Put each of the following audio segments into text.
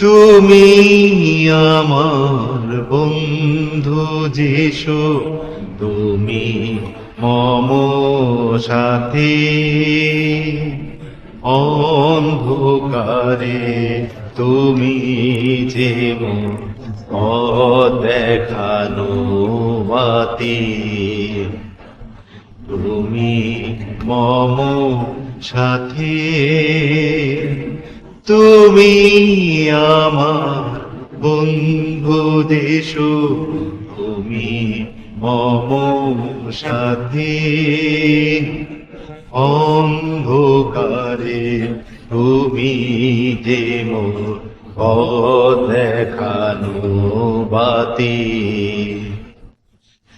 তুমি আমার বন্ধু যিশু, তুমি মম সাথে। অন্ধকারে তুমি যে দেখানো বাতি। তুমি মম সাথী। তুমি আমার বন্ধু দেশ, তুমি মম সাথে। অন্ধকারে তুমি যে দেখানো বাতি।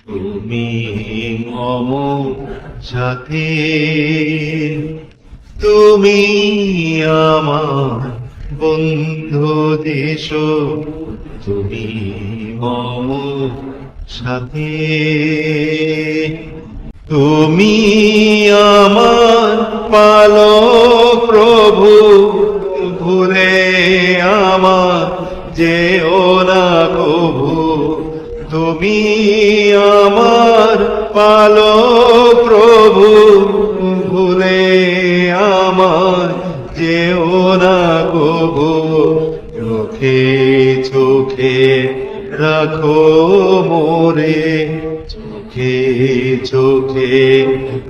তুমি মম সাথে। তুমি আমার বন্ধু দেশ, তুমি মম সাথে। তুমি আমার পালক প্রভু, ভুলে আমার যে ও না প্রভু। তুমি আমার পালক প্রভু, ভুলে আমার যে ও না কভু চোখে চোখে রাখো মোরে, চোখে চোখে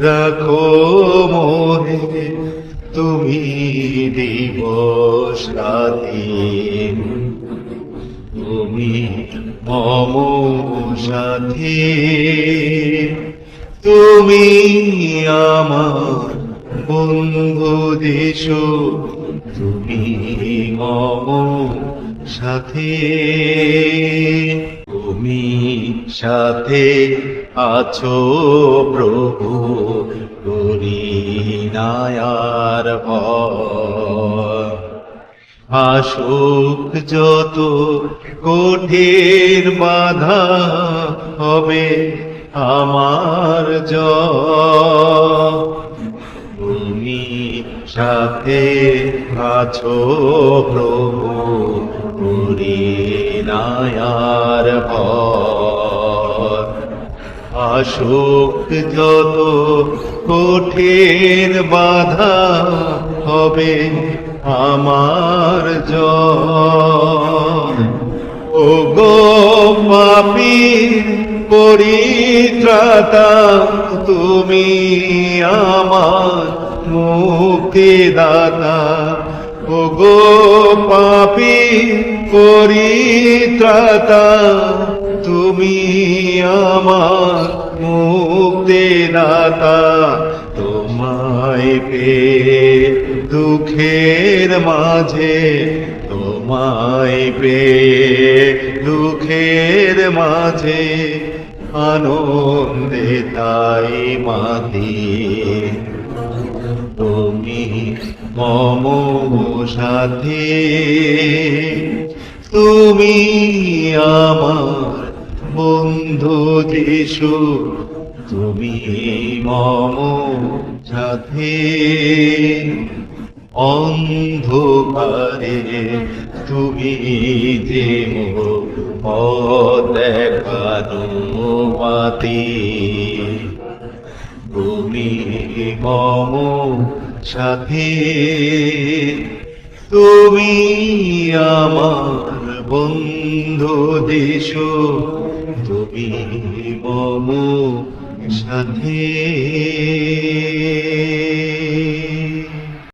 রাখো মোরে। তুমি দিবস রাধীন তুমি মম সাথী, তুমি আমার বন্ধু দেশ, তুমি মম সাথে। তুমি সাথে আছো প্রভু, করি নায়ার আসুক যত কঠিন বাধা হবে আমার জ তুমি সাথে আছো প্রভু করি নায়ার আসুক যত কঠিন বাধা হবে আমার জন। ও গো পাপীর পরিত্রাতা, তুমি আমার মুক্তিদাতা ও গো পাপী পরিত্রাতা, তুমি আমার মুক্তি দাতা, তোমায় পেয়ে দুঃখের মাঝে, তোমায় পেয়ে দুঃখের মাঝে, আনন্দে তাই মাতি। মম সাথে। তুমি আমার বন্ধু যিশু, তুমি মম সাথে। অন্ধকারে তুমি যে মাতি তুমি মম সাথে তুমি আমার বন্ধু দেশ তুমি মম সাথে।